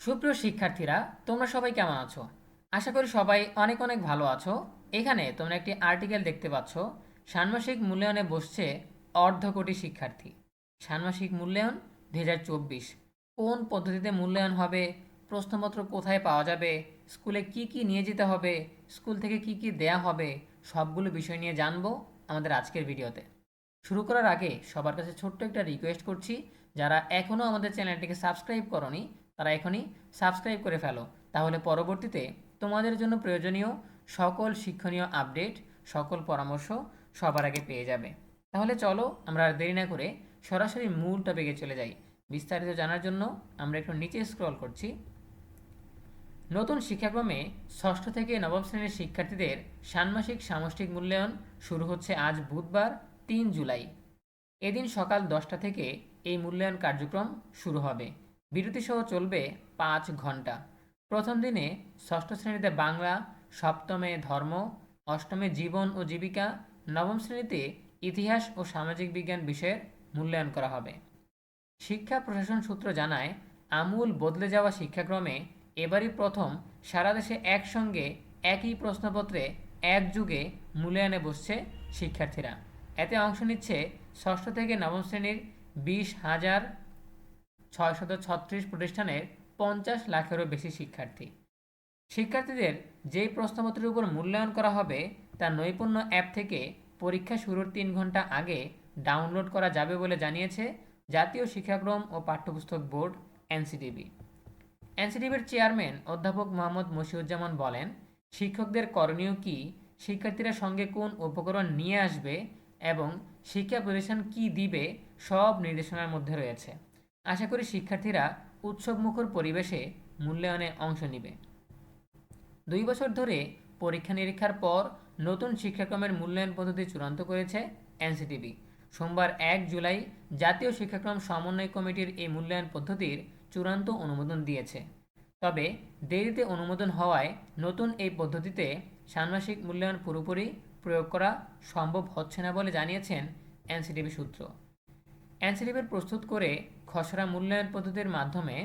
সুপ্রিয় শিক্ষার্থীরা, তোমরা সবাই কেমন আছো? আশা করি সবাই অনেক অনেক ভালো আছো। এখানে তোমরা একটি আর্টিকেল দেখতে পাচ্ছ, ষান্মাসিক মূল্যায়নে বসছে অর্ধ কোটি শিক্ষার্থী। ষান্মাসিক মূল্যায়ন দু হাজার চব্বিশ। কোন পদ্ধতিতে মূল্যায়ন হবে? প্রশ্নপত্র কোথায় পাওয়া যাবে? স্কুলে কি কি নিয়ে যেতে হবে? স্কুল থেকে কি কি দেয়া হবে? সবগুলো বিষয় নিয়ে জানব আমাদের আজকের ভিডিওতে। শুরু করার আগে সবার কাছে ছোট্ট একটা রিকোয়েস্ট করছি, যারা এখনও আমাদের চ্যানেলটিকে সাবস্ক্রাইব করনি তারা এখনই সাবস্ক্রাইব করে ফেলো। তাহলে পরবর্তীতে তোমাদের জন্য প্রয়োজনীয় সকল শিক্ষণীয় আপডেট, সকল পরামর্শ সবার আগে পেয়ে যাবে। তাহলে চলো আমরা আর দেরি না করে সরাসরি মূল টপিকে চলে যাই। বিস্তারিত জানার জন্য আমরা একটু নিচে স্ক্রল করছি। নতুন শিক্ষাক্রমে ষষ্ঠ থেকে নবম শ্রেণির শিক্ষার্থীদের ষান্মাসিক সামষ্টিক মূল্যায়ন শুরু হচ্ছে আজ বুধবার, তিন জুলাই। এদিন সকাল দশটা থেকে এই মূল্যায়ন কার্যক্রম শুরু হবে। বিরতিসহ চলবে পাঁচ ঘণ্টা। প্রথম দিনে ষষ্ঠ শ্রেণীতে বাংলা, সপ্তমে ধর্ম, অষ্টমে জীবন ও জীবিকা, নবম শ্রেণীতে ইতিহাস ও সামাজিক বিজ্ঞান বিষয়ের মূল্যায়ন করা হবে। শিক্ষা প্রশাসন সূত্র জানায়, আমূল বদলে যাওয়া শিক্ষাক্রমে এবারই প্রথম সারা দেশে একসঙ্গে একই প্রশ্নপত্রে এক যুগে মূল্যায়নে বসছে শিক্ষার্থীরা। এতে অংশ নিচ্ছে ষষ্ঠ থেকে নবম শ্রেণির বিশ হাজার ছয়শত ছত্রিশ প্রতিষ্ঠানের পঞ্চাশ লাখেরও বেশি শিক্ষার্থী। শিক্ষার্থীদের যেই প্রশ্নপত্রের উপর মূল্যায়ন করা হবে, তা নৈপুণ্য অ্যাপ থেকে পরীক্ষা শুরুর তিন ঘণ্টা আগে ডাউনলোড করা যাবে বলে জানিয়েছে জাতীয় শিক্ষাক্রম ও পাঠ্যপুস্তক বোর্ড এনসিটিবি এনসিটিভির চেয়ারম্যান অধ্যাপক মোহাম্মদ মশিউজ্জামান বলেন, শিক্ষকদের করণীয় কি? শিক্ষার্থীরা সঙ্গে কোন উপকরণ নিয়ে আসবে এবং শিক্ষা প্রতিষ্ঠান কি দিবে সব নির্দেশনার মধ্যে রয়েছে। আশা করি শিক্ষার্থীরা উৎসবমুখর পরিবেশে মূল্যায়নে অংশ নেবে। দুই বছর ধরে পরীক্ষা নিরীক্ষার পর নতুন শিক্ষাক্রমের মূল্যায়ন পদ্ধতি চূড়ান্ত করেছে এনসিটিভি। সোমবার এক জুলাই জাতীয় শিক্ষাক্রম সমন্বয় কমিটির এই মূল্যায়ন পদ্ধতির চূড়ান্ত অনুমোদন দিয়েছে। তবে দেরিতে অনুমোদন হওয়ায় নতুন এই পদ্ধতিতে ষান্মাসিক মূল্যায়ন পুরোপুরি প্রয়োগ করা সম্ভব হচ্ছে না বলে জানিয়েছেন এনসিটিভি সূত্র। এনসিটিভির প্রস্তুত করে খসড়া মূল্যায়ন পদ্ধতির মাধ্যমে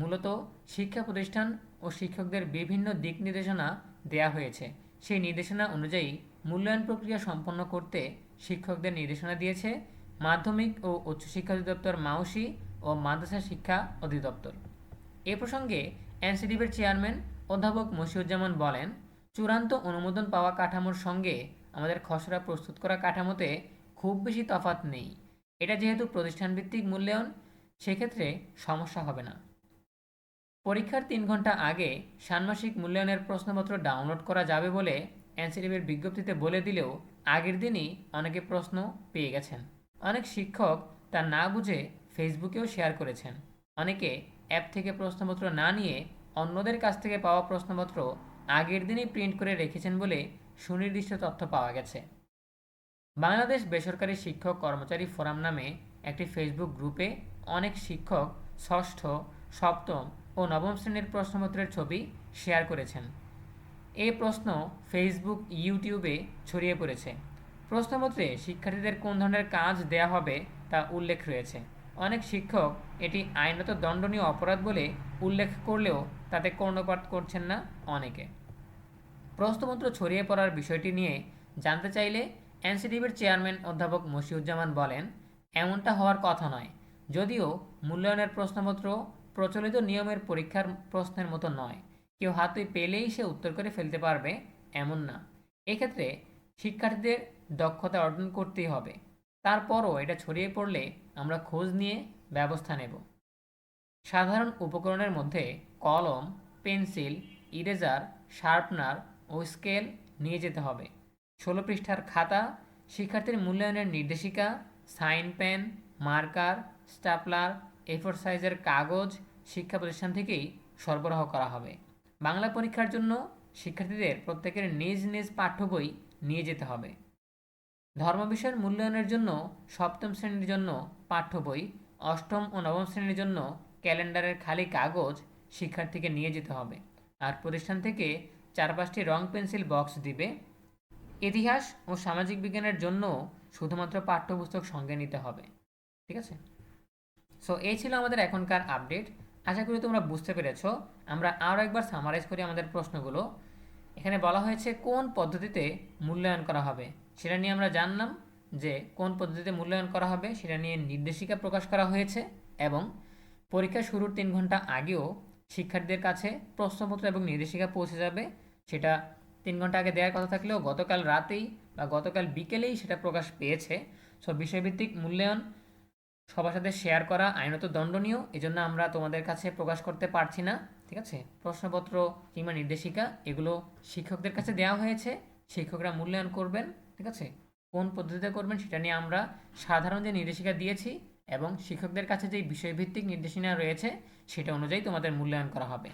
মূলত শিক্ষা প্রতিষ্ঠান ও শিক্ষকদের বিভিন্ন দিক নির্দেশনা দেয়া হয়েছে। সেই নির্দেশনা অনুযায়ী মূল্যায়ন প্রক্রিয়া সম্পন্ন করতে শিক্ষকদের নির্দেশনা দিয়েছে মাধ্যমিক ও উচ্চশিক্ষা অধিদপ্তর মাউসি ও মাদ্রাসা শিক্ষা অধিদপ্তর। এ প্রসঙ্গে এনসিডিবির চেয়ারম্যান অধ্যাপক মশিউজ্জামান বলেন, চূড়ান্ত অনুমোদন পাওয়া কাঠামোর সঙ্গে আমাদের খসড়া প্রস্তুত করা কাঠামোতে খুব বেশি তফাৎ নেই। এটা যেহেতু প্রতিষ্ঠানভিত্তিক মূল্যায়ন, সেক্ষেত্রে সমস্যা হবে না। পরীক্ষার তিন ঘণ্টা আগে ষান্মাসিক মূল্যায়নের প্রশ্নপত্র ডাউনলোড করা যাবে বলে এনসিটিভির বিজ্ঞপ্তিতে বলে দিলেও আগের দিনই অনেকে প্রশ্ন পেয়ে গেছেন। অনেক শিক্ষক তা না বুঝে ফেসবুকেও শেয়ার করেছেন। অনেকে অ্যাপ থেকে প্রশ্নপত্র না নিয়ে অন্যদের কাছ থেকে পাওয়া প্রশ্নপত্র আগের দিনই প্রিন্ট করে রেখেছেন বলে সুনির্দিষ্ট তথ্য পাওয়া গেছে। বাংলাদেশ বেসরকারি শিক্ষক কর্মচারী ফোরাম নামে একটি ফেসবুক গ্রুপে অনেক শিক্ষক ষষ্ঠ, সপ্তম ও নবম শ্রেণির প্রশ্নপত্রের ছবি শেয়ার করেছেন। এই প্রশ্ন ফেসবুক, ইউটিউবে ছড়িয়ে পড়েছে। প্রশ্নপত্রে শিক্ষার্থীদের কোন ধরনের কাজ দেয়া হবে তা উল্লেখ রয়েছে। অনেক শিক্ষক এটি আইনত দণ্ডনীয় অপরাধ বলে উল্লেখ করলেও তাতে কর্ণপাত করছেন না অনেকে। প্রশ্নপত্র ছড়িয়ে পড়ার বিষয়টি নিয়ে জানতে চাইলে এনসিটিভির চেয়ারম্যান অধ্যাপক মশিউজ্জামান বলেন, এমনটা হওয়ার কথা নয়। যদিও মূল্যায়নের প্রশ্নপত্র প্রচলিত নিয়মের পরীক্ষার প্রশ্নের মতো নয়। কেউ হাতে পেলেই সে উত্তর করে ফেলতে পারবে, এমন না। এক্ষেত্রে শিক্ষার্থীদের দক্ষতা অর্জন করতেই হবে। তারপরও এটা ছড়িয়ে পড়লে আমরা খোঁজ নিয়ে ব্যবস্থা নেব। সাধারণ উপকরণের মধ্যে কলম, পেন্সিল, ইরেজার, শার্পনার ও স্কেল নিয়ে যেতে হবে। ষোলো পৃষ্ঠার খাতা, শিক্ষার্থীর মূল্যায়নের নির্দেশিকা, sign pen, marker, stapler A four সাইজের কাগজ, শিক্ষা প্রতিষ্ঠান থেকেই সরবরাহ করা হবে। বাংলা পরীক্ষার জন্য শিক্ষার্থীদের প্রত্যেকের নিজ নিজ পাঠ্য বই নিয়ে যেতে হবে। ধর্ম বিষয়ের মূল্যায়নের জন্য সপ্তম শ্রেণির জন্য পাঠ্য বই, অষ্টম ও নবম শ্রেণির জন্য ক্যালেন্ডারের খালি কাগজ শিক্ষার্থীকে নিয়ে যেতে হবে। আর প্রতিষ্ঠান থেকে চার পাঁচটি রং পেন্সিল বক্স দিবে। ইতিহাস ও সামাজিক বিজ্ঞানের জন্য শুধুমাত্র পাঠ্যপুস্তক সঙ্গে নিতে হবে, ঠিক আছে? সো এই ছিল আমাদের এখনকার আপডেট আশা করি তোমরা বুঝতে পেরেছ। আমরা আরও একবার সামারাইজ করি আমাদের প্রশ্নগুলো। এখানে বলা হয়েছে কোন পদ্ধতিতে মূল্যায়ন করা হবে? সেটা নিয়ে আমরা জানলাম যে কোন পদ্ধতিতে মূল্যায়ন করা হবে, সেটা নিয়ে নির্দেশিকা প্রকাশ করা হয়েছে এবং পরীক্ষা শুরুর তিন ঘণ্টা আগেও শিক্ষার্থীদের কাছে প্রশ্নপত্র এবং নির্দেশিকা পৌঁছে যাবে, সেটা তিন ঘণ্টা আগে দেওয়ার কথা থাকলেও গতকাল রাতেই বা গতকাল বিকেলেই সেটা প্রকাশ পেয়েছে। সো বিষয়ভিত্তিক মূল্যায়ন, সবার সাথে শেয়ার করা, আইনত দণ্ডনীয়, এজন্য আমরা তোমাদের কাছে প্রকাশ করতে পারছি না, ঠিক আছে? প্রশ্নপত্র কিংবা নির্দেশিকা, এগুলো শিক্ষকদের কাছে দেওয়া হয়েছে, শিক্ষকরা মূল্যায়ন করবেন, ঠিক আছে? কোন পদ্ধতিতে করবেন সেটা নিয়ে আমরা সাধারণ যে নির্দেশিকা দিয়েছি এবং শিক্ষকদের কাছে যে বিষয়ভিত্তিক নির্দেশনা রয়েছে, সেটা অনুযায়ী তোমাদের মূল্যায়ন করা হবে।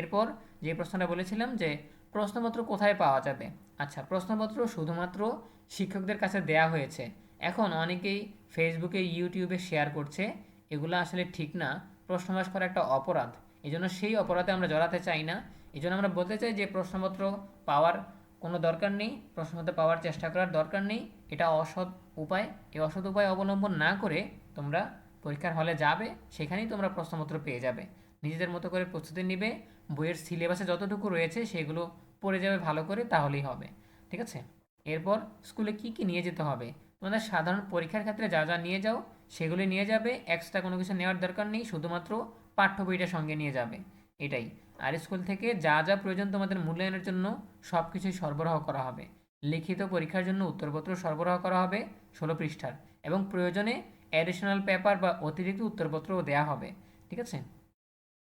এরপর যে প্রশ্নটা বলেছিলাম যে প্রশ্নপত্র কোথায় পাওয়া যাবে? আচ্ছা প্রশ্নপত্র শুধুমাত্র শিক্ষকদের কাছে দেয়া হয়েছে। এখন অনেকেই ফেসবুকে, ইউটিউবে শেয়ার করছে। এগুলো আসলে ঠিক না। প্রশ্নবাস করা একটা অপরাধ। এই সেই অপরাধে আমরা জড়াতে চাই না। এই আমরা বলতে চাই যে প্রশ্নপত্র পাওয়ার কোনো দরকার নেই। প্রশ্নপত্র পাওয়ার চেষ্টা করার দরকার নেই। এটা অসৎ উপায়। এই অসৎ উপায় অবলম্বন না করে তোমরা পরীক্ষার হলে যাবে। সেখানেই তোমরা প্রশ্নপত্র পেয়ে যাবে। নিজেদের মতো করে প্রস্তুতি নিবে, বইয়ের সিলেবাসে যতটুকু রয়েছে সেগুলো পড়ে যাবে ভালো করে, তাহলেই হবে। ঠিক আছে? এরপর স্কুলে কি কি নিয়ে যেতে হবে? তোমাদের সাধারণ পরীক্ষার ক্ষেত্রে যা যা নিয়ে যাও, সেগুলি নিয়ে যাবে এক্সট্রা কোনো কিছু নেওয়ার দরকার নেই, শুধুমাত্র পাঠ্য বইটা সঙ্গে নিয়ে যাবে। এটাই। আর স্কুল থেকে যা যা প্রয়োজন তোমাদের মূল্যায়নের জন্য সব কিছুই সরবরাহ করা হবে। লিখিত পরীক্ষার জন্য উত্তরপত্র সরবরাহ করা হবে ষোলো পৃষ্ঠার এবং প্রয়োজনে অ্যাডিশনাল পেপার বা অতিরিক্ত উত্তরপত্রও দেওয়া হবে। ঠিক আছে?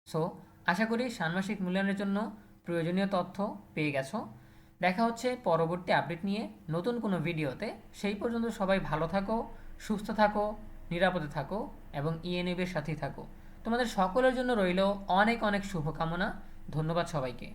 সো আশা করি ষান্মাসিক মূল্যায়নের জন্য প্রয়োজনীয় তথ্য পেয়ে গেছো। দেখা হচ্ছে পরবর্তী আপডেট নিয়ে নতুন কোনো ভিডিওতে। সেই পর্যন্ত সবাই ভালো থাকো, সুস্থ থাকো, নিরাপদে থাকো এবং ইএনএবের সাথেই থাকো। তোমাদের সকলের জন্য রইল অনেক অনেক শুভকামনা। ধন্যবাদ সবাইকে।